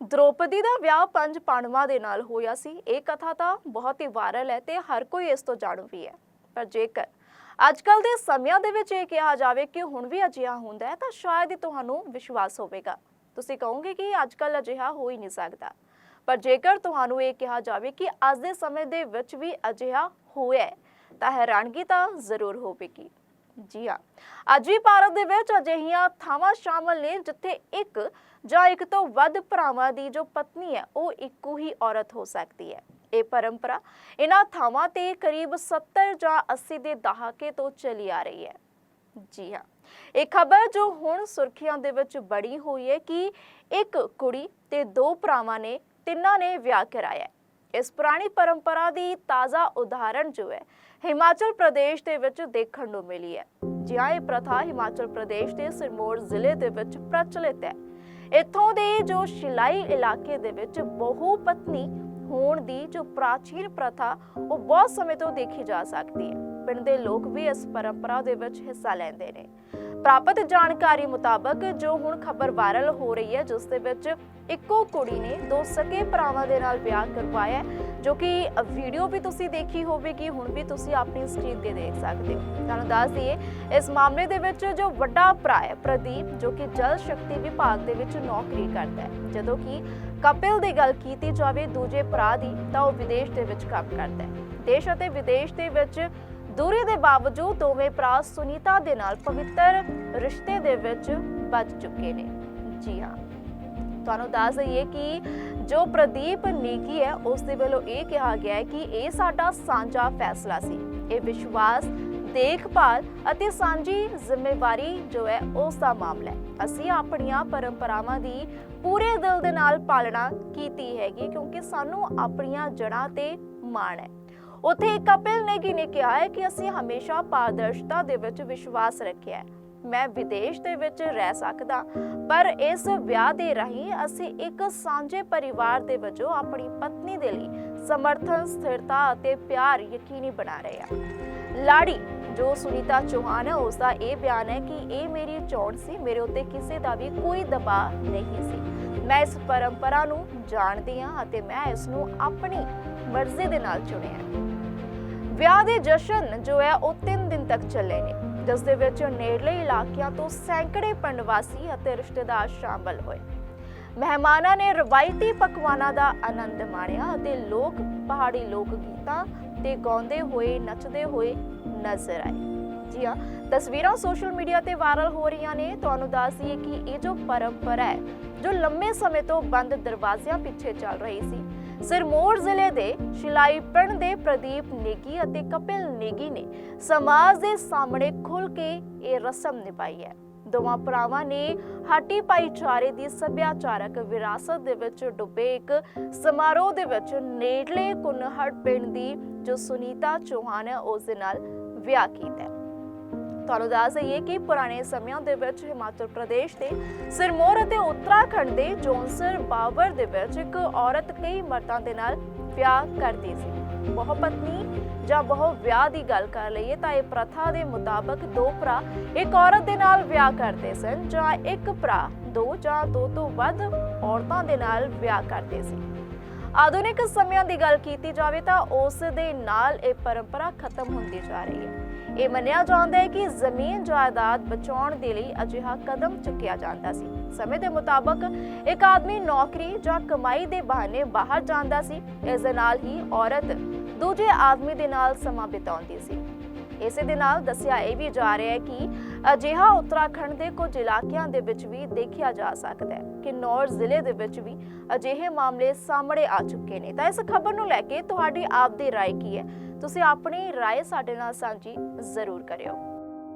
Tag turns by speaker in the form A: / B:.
A: ਦ੍ਰੋਪਦੀ ਦਾ ਵਿਆਹ ਪੰਜ ਪਾਂਡਵਾਂ ਦੇ ਨਾਲ ਹੋਇਆ ਸੀ। ਇਹ ਕਥਾ ਤਾਂ ਬਹੁਤ ਹੀ ਵਾਇਰਲ ਹੈ ਤੇ ਹਰ ਕੋਈ ਇਸ ਤੋਂ ਜਾਣੂ ਵੀ ਹੈ। ਪਰ ਜੇਕਰ ਅੱਜ ਕੱਲ ਦੇ ਸਮਿਆਂ ਦੇ ਵਿੱਚ ਇਹ ਕਿਹਾ ਜਾਵੇ ਕਿ ਹੁਣ ਵੀ ਅਜਿਹਾ ਹੁੰਦਾ ਹੈ, ਤਾਂ ਸ਼ਾਇਦ ਹੀ ਤੁਹਾਨੂੰ ਵਿਸ਼ਵਾਸ ਹੋਵੇਗਾ। ਤੁਸੀਂ ਕਹੋਗੇ ਕਿ ਅੱਜ ਕੱਲ ਅਜਿਹਾ ਹੋ ਹੀ ਨਹੀਂ ਸਕਦਾ। ਪਰ ਜੇਕਰ ਤੁਹਾਨੂੰ ਇਹ ਕਿਹਾ ਜਾਵੇ ਕਿ ਅੱਜ ਦੇ ਸਮੇਂ ਦੇ ਵਿੱਚ ਵੀ ਅਜਿਹਾ ਹੋਇਆ ਤਾਂ ਹੈਰਾਨਗੀ ਤਾਂ ਜ਼ਰੂਰ ਹੋਵੇਗੀ। ਜੀ ਹਾਂ। ਅੱਜ ਵੀ ਭਾਰਤ ਦੇ ਵਿੱਚ ਅਜਿਹੀਆਂ ਥਾਵਾਂ ਸ਼ਾਮਲ ਨੇ ਜਿੱਥੇ ਇੱਕ ਜਾਂ ਇੱਕ ਤੋਂ ਵੱਧ ਭਰਾਵਾਂ ਦੀ ਜੋ ਪਤਨੀ ਹੈ, ਉਹ ਇੱਕੋ ਹੀ ਔਰਤ ਹੋ ਸਕਦੀ ਹੈ। ਇਹ ਪਰੰਪਰਾ ਇਹਨਾਂ ਥਾਵਾਂ ਤੇ ਕਰੀਬ 70 ਜਾਂ 80 ਦੇ ਦਹਾਕੇ ਤੋਂ ਚੱਲੀ ਆ ਰਹੀ ਹੈ। ਜੀ ਹਾਂ। ਇਹ ਖਬਰ ਜੋ ਹੁਣ ਸੁਰਖੀਆਂ ਦੇ ਵਿੱਚ ਬੜੀ ਹੋਈ ਹੈ ਕਿ ਇੱਕ ਕੁੜੀ ਤੇ ਦੋ ਭਰਾਵਾਂ ਨੇ, ਤਿੰਨਾਂ ਨੇ ਵਿਆਹ ਕਰਾਇਆ ਇਸ ਪੁਰਾਣੀ ਪਰੰਪਰਾ ਦੀ ਤਾਜ਼ਾ ਉਦਾਹਰਣ ਜੋ ਹੈ, ਹਿਮਾਚਲ ਪ੍ਰਦੇਸ਼ ਦੇ ਵਿੱਚ ਦੇਖਣ ਨੂੰ ਮਿਲੀ ਹੈ। ਜਿਹਾਂ ਇਹ ਪ੍ਰਥਾ ਹਿਮਾਚਲ ਪ੍ਰਦੇਸ਼ ਦੇ ਸਿਰਮੌਰ ਜ਼ਿਲ੍ਹੇ ਦੇ ਵਿੱਚ ਪ੍ਰਚਲਿਤ ਹੈ। ਇੱਥੋਂ ਦੇ ਜੋ ਸ਼ਿਲਾਈ ਇਲਾਕੇ ਦੇ ਵਿੱਚ ਬਹੁ ਪਤਨੀ ਹੋਣ ਦੀ ਜੋ ਪ੍ਰਾਚੀਨ ਪ੍ਰਥਾ, ਉਹ ਬਹੁਤ ਸਮੇਂ ਤੋਂ ਦੇਖੀ ਜਾ ਸਕਦੀ ਹੈ। ਪਿੰਡ ਦੇ ਲੋਕ ਵੀ ਇਸ ਪਰੰਪਰਾ ਦੇ ਵਿੱਚ ਹਿੱਸਾ ਲੈਂਦੇ ਨੇ। ਪ੍ਰਾਪਤ ਜਾਣਕਾਰੀ ਮੁਤਾਬਕ ਜੋ ਹੁਣ ਖਬਰ ਵਾਇਰਲ ਹੋ ਰਹੀ ਹੈ, ਜਿਸ ਦੇ ਵਿੱਚ ਇੱਕੋ ਕੁੜੀ ਨੇ ਦੋ ਸਕੇ ਭਰਾਵਾਂ ਦੇ ਨਾਲ ਵਿਆਹ ਕਰਵਾਇਆ ਜੋ ਕਿ ਵੀਡੀਓ ਵੀ ਤੁਸੀਂ ਦੇਖੀ ਹੋਵੇਗੀ, ਹੁਣ ਵੀ ਤੁਸੀਂ ਆਪਣੀ ਸਕਰੀਨ ਤੇ ਦੇਖ ਸਕਦੇ ਹੋ। ਤੁਹਾਨੂੰ ਦੱਸ ਦਈਏ, ਇਸ ਮਾਮਲੇ ਦੇ ਵਿੱਚ ਜੋ ਵੱਡਾ ਭਰਾ ਹੈ, ਪ੍ਰਦੀਪ, ਜੋ ਕਿ ਜਲ ਸ਼ਕਤੀ ਵਿਭਾਗ ਦੇ ਵਿੱਚ ਨੌਕਰੀ ਕਰਦਾ ਹੈ। ਜਦੋਂ ਕਿ ਕਪਿਲ ਦੀ ਗੱਲ ਕੀਤੀ ਜਾਵੇ ਦੂਜੇ ਭਰਾ ਦੀ, ਤਾਂ ਉਹ ਵਿਦੇਸ਼ ਦੇ ਵਿੱਚ ਕੰਮ ਕਰਦਾ ਹੈ। ਦੇਸ਼ ਅਤੇ ਵਿਦੇਸ਼ ਦੇ ਵਿੱਚ ਦੂਰੀ ਦੇ ਬਾਵਜੂਦ ਦੋਵੇਂ ਭਰਾ ਸੁਨੀਤਾ ਦੇ ਨਾਲ ਪਵਿੱਤਰ ਰਿਸ਼ਤੇ ਦੇ ਵਿੱਚ ਬੱਝ ਚੁੱਕੇ ਨੇ। ਜੀ ਹਾਂ। ਤੁਹਾਨੂੰ ਦੱਸ ਦਈਏ ਕਿ ਜੋ ਪ੍ਰਦੀਪ ਨੀਕੀ ਹੈ, ਉਸ ਦੇ ਵੱਲੋਂ ਇਹ ਕਿਹਾ ਗਿਆ ਹੈ ਕਿ ਇਹ ਸਾਡਾ ਸਾਂਝਾ ਫੈਸਲਾ ਸੀ। ਇਹ ਵਿਸ਼ਵਾਸ, ਦੇਖਭਾਲ ਅਤੇ ਸਾਂਝੀ ਜ਼ਿੰਮੇਵਾਰੀ ਜੋ ਹੈ, ਉਸ ਦਾ ਮਾਮਲਾ ਹੈ। ਅਸੀਂ ਆਪਣੀਆਂ ਪਰੰਪਰਾਵਾਂ ਦੀ ਪੂਰੇ ਦਿਲ ਦੇ ਨਾਲ ਪਾਲਣਾ ਕੀਤੀ ਹੈਗੀ ਕਿਉਂਕਿ ਸਾਨੂੰ ਆਪਣੀਆਂ ਜੜ੍ਹਾਂ ਤੇ ਮਾਣ ਹੈ। ਉੱਥੇ ਕਪਿਲ ਨੇਗੀ ਨੇ ਕਿਹਾ ਹੈ ਕਿ ਅਸੀਂ ਹਮੇਸ਼ਾ ਪਾਰਦਰਸ਼ਤਾ ਦੇ ਵਿੱਚ ਵਿਸ਼ਵਾਸ ਰੱਖਿਆ ਹੈ। ਮੈਂ ਵਿਦੇਸ਼ ਦੇ ਵਿੱਚ ਰਹਿ ਸਕਦਾ, ਪਰ ਇਸ ਵਿਆਹ ਦੇ ਰਾਹੀਂ ਅਸੀਂ ਇੱਕ ਸਾਂਝੇ ਪਰਿਵਾਰ ਦੇ ਵਜੋਂ ਆਪਣੀ ਪਤਨੀ ਦੇ ਲਈ ਸਮਰਥਨ, ਸਥਿਰਤਾ ਅਤੇ ਪਿਆਰ ਯਕੀਨੀ ਬਣਾ ਰਹੇ ਹਾਂ। ਲਾੜੀ, ਜੋ ਸੁਨੀਤਾ ਚੌਹਾਨ ਹੈ ਉਸ ਦਾ ਇਹ ਬਿਆਨ ਹੈ ਕਿ ਇਹ ਮੇਰੀ ਚੋਣ ਸੀ, ਮੇਰੇ ਉੱਤੇ ਕਿਸੇ ਦਾ ਵੀ ਕੋਈ ਦਬਾਅ ਨਹੀਂ ਸੀ। ਮੈਂ ਇਸ ਪਰੰਪਰਾ ਨੂੰ ਜਾਣਦੀ ਹਾਂ ਅਤੇ ਮੈਂ ਇਸ ਨੂੰ ਆਪਣੀ ਮਰਜ਼ੀ ਦੇ ਨਾਲ ਚੁਣਿਆ ਵਿਆਹ ਦੇ ਜਸ਼ਨ ਜੋ ਹੈ ਉਹ 3 ਦਿਨ ਤੱਕ ਚੱਲੇ ਨੇ। ਜਿਸ ਦੇ ਵਿੱਚ ਨੇੜਲੇ ਇਲਾਕਿਆਂ ਤੋਂ ਸੈਂਕੜੇ ਪਿੰਡ ਵਾਸੀ ਅਤੇ ਰਿਸ਼ਤੇਦਾਰ ਸ਼ਾਮਲ ਹੋਏ। ਮਹਿਮਾਨਾਂ ਨੇ ਰਵਾਇਤੀ ਪਕਵਾਨਾਂ ਦਾ ਆਨੰਦ ਮਾਣਿਆ ਅਤੇ ਲੋਕ, ਪਹਾੜੀ ਲੋਕ ਗੀਤਾਂ ਤੇ ਗਾਉਂਦੇ ਹੋਏ, ਨੱਚਦੇ ਹੋਏ ਨਜ਼ਰ ਆਏ। ਜੀ ਹਾਂ, ਤਸਵੀਰਾਂ ਸੋਸ਼ਲ ਮੀਡੀਆ ਤੇ ਵਾਇਰਲ ਹੋ ਰਹੀਆਂ ਨੇ। ਤੁਹਾਨੂੰ ਦੱਸ ਦਈਏ ਕਿ ਇਹ ਜੋ ਪਰੰਪਰਾ ਹੈ, ਜੋ ਲੰਮੇ ਸਮੇਂ ਤੋਂ ਬੰਦ ਦਰਵਾਜ਼ਿਆਂ ਪਿੱਛੇ ਚੱਲ ਰਹੀ ਸੀ ਸਿਰਮੌਰ ਜ਼ਿਲ੍ਹੇ ਦੇ ਸ਼ਿਲਾਈ ਪਿੰਡ ਦੇ ਪ੍ਰਦੀਪ ਨੇਗੀ ਅਤੇ ਕਪਿਲ ਨੇਗੀ ਨੇ ਸਮਾਜ ਦੇ ਸਾਹਮਣੇ ਖੁੱਲ ਕੇ ਇਹ ਰਸਮ ਨਿਭਾਈ ਹੈ। ਦੋਵਾਂ ਭਰਾਵਾਂ ਨੇ ਹਾਟੀ ਭਾਈਚਾਰੇ ਦੀ ਸੱਭਿਆਚਾਰਕ ਵਿਰਾਸਤ ਦੇ ਵਿੱਚ ਡੁੱਬੇ ਇੱਕ ਸਮਾਰੋਹ ਦੇ ਵਿੱਚ ਨੇੜਲੇ ਕੁਨਹੜ ਪਿੰਡ ਦੀ ਜੋ ਸੁਨੀਤਾ ਚੌਹਾਨ ਹੈ, ਉਸ ਦੇ ਨਾਲ ਵਿਆਹ ਕੀਤਾ ਤੁਹਾਨੂੰ ਦੱਸ ਦਈਏ ਕਿ ਪੁਰਾਣੇ ਸਮਿਆਂ ਦੇ ਵਿੱਚ ਹਿਮਾਚਲ ਪ੍ਰਦੇਸ਼ ਦੇ ਸਿਰਮੌਰ ਅਤੇ ਉੱਤਰਾਖੰਡ ਦੇ ਜੋਨਸਰ ਬਾਵਰ ਦੇ ਵਿੱਚ ਇੱਕ ਔਰਤ ਕਈ ਮਰਦਾਂ ਦੇ ਨਾਲ ਵਿਆਹ ਕਰਦੀ ਸੀ। ਬਹੁ ਪਤਨੀ ਜਾਂ ਬਹੁ ਵਿਆਹ ਦੀ ਗੱਲ ਕਰ ਲਈਏ ਤਾਂ ਇਹ ਪ੍ਰਥਾ ਦੇ ਮੁਤਾਬਕ ਦੋ ਭਰਾ ਇੱਕ ਔਰਤ ਦੇ ਨਾਲ ਵਿਆਹ ਕਰਦੇ ਸਨ ਜਾਂ ਇੱਕ ਭਰਾ ਦੋ ਜਾਂ ਦੋ ਤੋਂ ਵੱਧ ਔਰਤਾਂ ਦੇ ਨਾਲ ਵਿਆਹ ਕਰਦੇ ਸੀ। ਆਧੁਨਿਕ ਸਮਿਆਂ ਦੀ ਗੱਲ ਕੀਤੀ ਜਾਵੇ ਤਾਂ ਉਸ ਦੇ ਨਾਲ ਇਹ ਪਰੰਪਰਾ ਖਤਮ ਹੁੰਦੀ ਜਾ ਰਹੀ ਹੈ। ਇਹ ਮੰਨਿਆ ਜਾਂਦਾ ਹੈ ਕਿ ਜ਼ਮੀਨ ਜਾਇਦਾਦ ਬਚਾਉਣ ਦੇ ਲਈ ਅਜਿਹਾ ਕਦਮ ਚੁੱਕਿਆ ਜਾਂਦਾ ਸੀ। ਸਮੇਂ ਦੇ ਮੁਤਾਬਕ ਇੱਕ ਆਦਮੀ ਨੌਕਰੀ ਜਾਂ ਕਮਾਈ ਦੇ ਬਹਾਨੇ ਬਾਹਰ ਜਾਂਦਾ ਸੀ। ਇਸ ਦੇ ਨਾਲ ਹੀ ਔਰਤ ਦੂਜੇ ਆਦਮੀ ਦੇ ਨਾਲ ਸਮਾਂ ਬਿਤਾਉਂਦੀ ਸੀ। ਇਸੇ ਦੇ ਨਾਲ ਦੱਸਿਆ ਇਹ ਵੀ ਜਾ ਰਿਹਾ ਹੈ ਕਿ ਅਜਿਹਾ ਉੱਤਰਾਖੰਡ ਦੇ ਕੁਝ ਇਲਾਕਿਆਂ ਦੇ ਵਿੱਚ ਵੀ ਦੇਖਿਆ ਜਾ ਸਕਦਾ ਹੈ ਕਿ ਨੌਰ ਜ਼ਿਲ੍ਹੇ ਦੇ ਵਿੱਚ ਵੀ ਅਜਿਹੇ ਮਾਮਲੇ ਸਾਹਮਣੇ ਆ ਚੁੱਕੇ ਨੇ ਤਾਂ ਇਸ ਖਬਰ ਨੂੰ ਲੈ ਕੇ ਤੁਹਾਡੀ ਆਪ ਦੀ رائے ਕੀ ਹੈ ਤੁਸੀਂ ਆਪਣੀ رائے ਸਾਡੇ ਨਾਲ ਸਾਂਝੀ ਜ਼ਰੂਰ ਕਰਿਓ